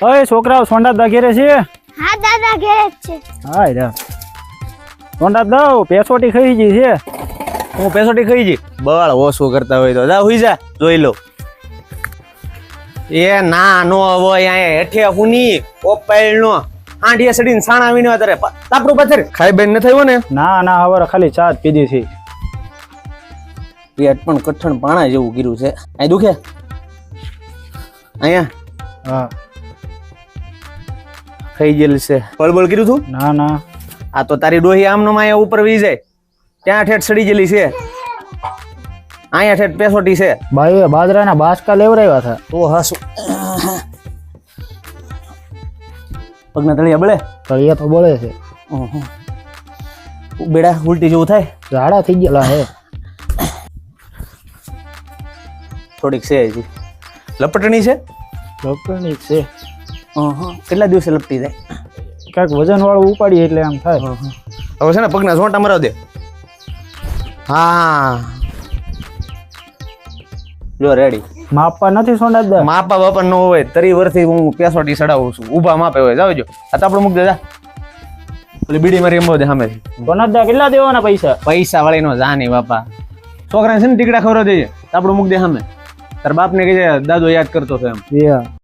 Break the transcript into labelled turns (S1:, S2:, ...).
S1: ઓય છોકરાઓ સોંડા દા ઘેરે છે?
S2: હા દાદા ઘેરે છે.
S1: હા રા. સોંડા દઉં પેસોટી ખાઈ ગઈ છે.
S3: હું પેસોટી ખાઈ જી? બળ ઓછું કરતા હોય તો. જા હુઈ જા જોઈ લો. એ ના નો હોય અહીંયા હેઠે હુની ઓપાઈલ નો આંઢીએ સડીને સાણા વીણવા તારે. તાપડું પાછળ ખાઈ બેન ન થયું ને?
S1: ના ના હવે ખાલી ચા જ પીધી છે.
S3: પેટ પણ કઠણ પાણા જેવું ગીરું છે. અહીં દુખે? અહીંયા?
S1: હા.
S3: ખાઈ ગયેલી છે. બળબળ કર્યું તું?
S1: ના ના.
S3: આ તો તારી ડોહી આમનો અહીંયા ઉપર વી જાય. ત્યાં ઠેઠ સડી ગયેલી છે. અહીંયા ઠેઠ પેસોટી છે.
S1: ભાઈ બાજરાના બાસકા લેવરાવ્યા હતા
S3: તો હાસુ. પગના તળિયા બળે?
S1: તળિયા તો બળે છે.
S3: ઓહો. બેડા ઉલટી જેવું થાય?
S1: ઝાડા થઈ ગયેલા હે
S3: થોડીક છે હજી. લપટણી છે?
S1: લપટણી છે.
S3: કેટલા દિવસે લપટી જાય?
S1: કાંઈક વજન વાળું ઉપાડીએ એટલે આમ થાય.
S3: હવે છે ને પગના ઝોંટા મરાવ દે. હા. જો રેડી
S1: માપા નથી સોંડા દે
S3: માપા બાપા નો હોય તરી વર્ષથી હું પેસોટી ચડાવું છું. ઊભા માપે હોય જાવજો આ તો આપણું મૂક દેજા એટલે બીડી મારી એમ
S1: સોના દા કેટલા દેવાના પૈસા?
S3: પૈસા વાળી નો જાની બાપા. છોકરાને છે ને ટીકડા ખવડાવ દેજે આપણું મૂક દે સામે. તાર બાપને કહે દાદો યાદ કરતો હતો એમ.